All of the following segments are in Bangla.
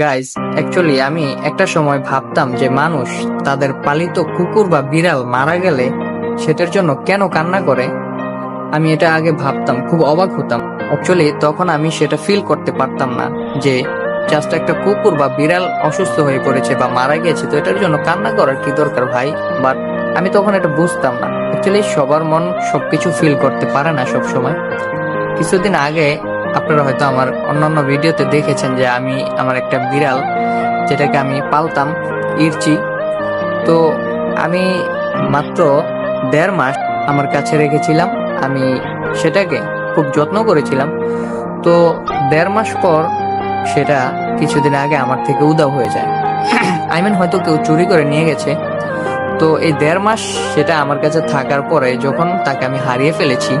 গাইজ অ্যাকচুয়ালি আমি একটা সময় ভাবতাম যে মানুষ তাদের পালিত কুকুর বা বিড়াল মারা গেলে সেটার জন্য কেন কান্না করে? আমি এটা আগে ভাবতাম, খুব অবাক হতাম। অ্যাকচুয়ালি তখন আমি সেটা ফিল করতে পারতাম না যে জাস্ট একটা কুকুর বা বিড়াল অসুস্থ হয়ে পড়েছে বা মারা গেছে, তো এটার জন্য কান্না করার কি দরকার ভাই? বাট আমি তখন এটা বুঝতাম না। অ্যাকচুয়ালি সবার মন সবকিছু ফিল করতে পারে না সব সময় কিছুদিন আগে আপনারা হয়তো আমার অন্যান্য ভিডিওতে দেখেছেন যে আমি আমার একটা বিড়াল, যেটাকে আমি পালতাম, ইরচি। তো আমি মাত্র দেড় মাস আমার কাছে রেখেছিলাম, আমি সেটাকে খুব যত্ন করেছিলাম। তো দেড় মাস পর সেটা কিছুদিন আগে আমার থেকে উদাও হয়ে যায়। আই মিন হয়তো কেউ চুরি করে নিয়ে গেছে। তো এই দেড় মাস সেটা আমার কাছে থাকার পরে যখন তাকে আমি হারিয়ে ফেলেছি,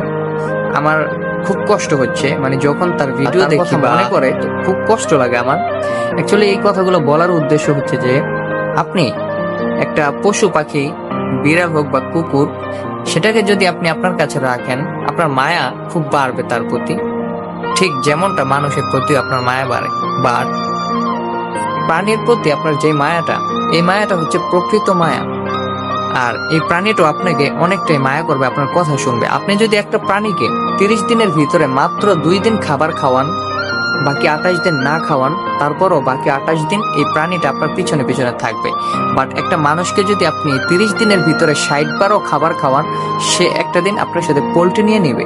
আমার খুব কষ্ট হচ্ছে। মানে যখন তার ভিডিও দেখি মনে করে খুব কষ্ট লাগে আমার। অ্যাকচুয়ালি এই কথাগুলো বলার উদ্দেশ্য হচ্ছে যে আপনি একটা পশু পাখি বিড়াল হোক বা কুকুর সেটাকে যদি আপনি আপনার কাছে রাখেন আপনার মায়া খুব বাড়বে তার প্রতি। ঠিক যেমনটা মানুষের প্রতি আপনার মায়া বাড়ে বাট প্রাণীর প্রতি আপনার যে মায়াটা এই মায়াটা হচ্ছে প্রকৃত মায়া। আর এই প্রাণীটা আপনাকে অনেকটাই মায়া করবে, আপনার কথা শুনবে। আপনি যদি একটা প্রাণীকে তিরিশ দিনের ভিতরে মাত্র দুই দিন খাবার খাওয়ান, বাকি আঠাশ দিন না খাওয়ান, তারপরও বাকি আঠাশ দিন এই প্রাণীটা আপনার পিছনে পিছনে থাকবে। বাট একটা মানুষকে যদি আপনি তিরিশ দিনের ভিতরে ষাট বারও খাবার খাওয়ান, সে একটা দিন আপনার সাথে পোল্ট্রি নিয়ে নেবে,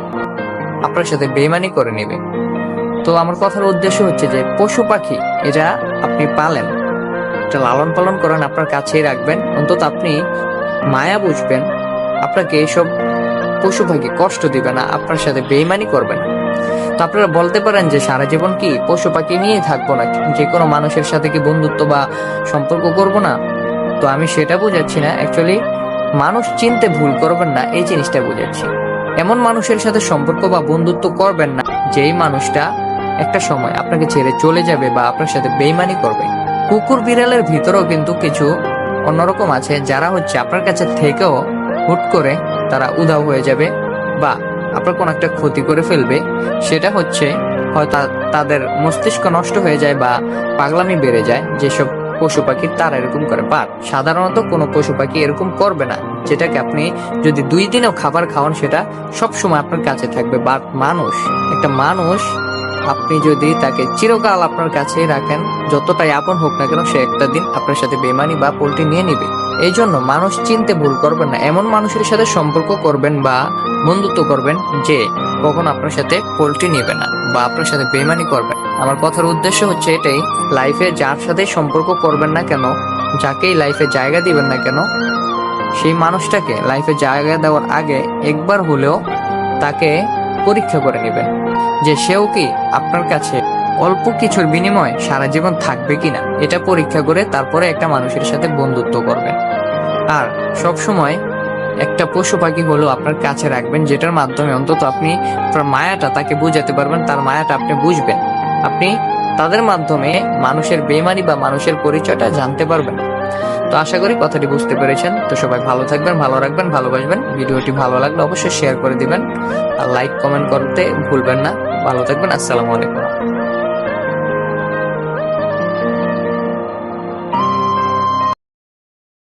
আপনার সাথে বেমানি করে নেবে। তো আমার কথার উদ্দেশ্য হচ্ছে যে, পশু পাখি এটা আপনি পালেন, এটা লালন পালন করেন, আপনার কাছেই রাখবেন। অন্তত আপনি মায়া বুঝবেন, আপনাকে এইসব পশু পাখি কষ্ট দিবে না, আপনার সাথে বেইমানি করবে না। তো আপনারা বলতে পারেন যে সারা জীবন কি পশু পাখি নিয়ে থাকব না, যে কোনো মানুষের সাথে কি বন্ধুত্ব বা সম্পর্ক করব না? তো আমি সেটা বুঝাচ্ছি না অ্যাকচুয়ালি মানুষ চিনতে ভুল করবেন না, এই জিনিসটা বুঝাচ্ছি। এমন মানুষের সাথে সম্পর্ক বা বন্ধুত্ব করবেন না, যেই মানুষটা একটা সময় আপনাকে ছেড়ে চলে যাবে বা আপনার সাথে বেইমানি করবে। কুকুর বিড়ালের ভিতরেও কিন্তু কিছু অন্যরকম আছে যারা হচ্ছে আপনার কাছে থেকেও হুট করে তারা উধাও হয়ে যাবে বা আপনার কোনো একটা ক্ষতি করে ফেলবে। সেটা হচ্ছে হয়তো তাদের মস্তিষ্ক নষ্ট হয়ে যায় বা পাগলামি বেড়ে যায়, যেসব পশু পাখি তারা এরকম করে। বাট সাধারণত কোনো পশু পাখি এরকম করবে না। যেটাকে আপনি যদি দুই দিনেও খাবার খাওয়ান, সেটা সবসময় আপনার কাছে থাকবে। বাট মানুষ, একটা মানুষ আপনি যদি তাকে চিরকাল আপনার কাছে রাখেন, যতটাই আপন হোক না কেন, সে একটা দিন আপনার সাথে বেমানি বা পোল্ট্রি নিয়ে নিবে। এই জন্য মানুষ চিনতে ভুল করবেন না। এমন মানুষের সাথে সম্পর্ক করবেন বা বন্ধুত্ব করবেন যে কখন আপনার সাথে পোল্ট্রি নেবে না বা আপনার সাথে বেমানি করবেন আমার কথার উদ্দেশ্য হচ্ছে এটাই লাইফে যার সাথে সম্পর্ক করবেন না কেন, যাকেই লাইফে জায়গা দিবেন না কেন, সেই মানুষটাকে লাইফে জায়গা দেওয়ার আগে একবার হলেও তাকে পরীক্ষা করে নেবেন যে সেও কি আপনার কাছে অল্প কিছুর বিনিময়ে সারা জীবন থাকবে কিনা? এটা পরীক্ষা করে তারপরে একটা মানুষের সাথে বন্ধুত্ব করবেন আর সব সময় একটা পশু পাখি হলেও আপনার কাছে রাখবেন, যেটার মাধ্যমে অন্তত আপনি আপনার মায়াটা তাকে বুঝাতে পারবেন, তার মায়াটা আপনি বুঝবেন। আপনি তাদের মাধ্যমে মানুষের বেমানি বা মানুষের পরিচয়টা জানতে পারবেন। তো আশা করি কথাটি বুঝতে পেরেছেন। তো সবাই ভালো থাকবেন, ভালো রাখবেন, ভালোবাসবেন। ভিডিওটি ভালো লাগলে অবশ্যই শেয়ার করে দিবেন। আর লাইক কমেন্ট করতে ভুলবেন না। ভালো থাকবেন, আসসালামু আলাইকুম।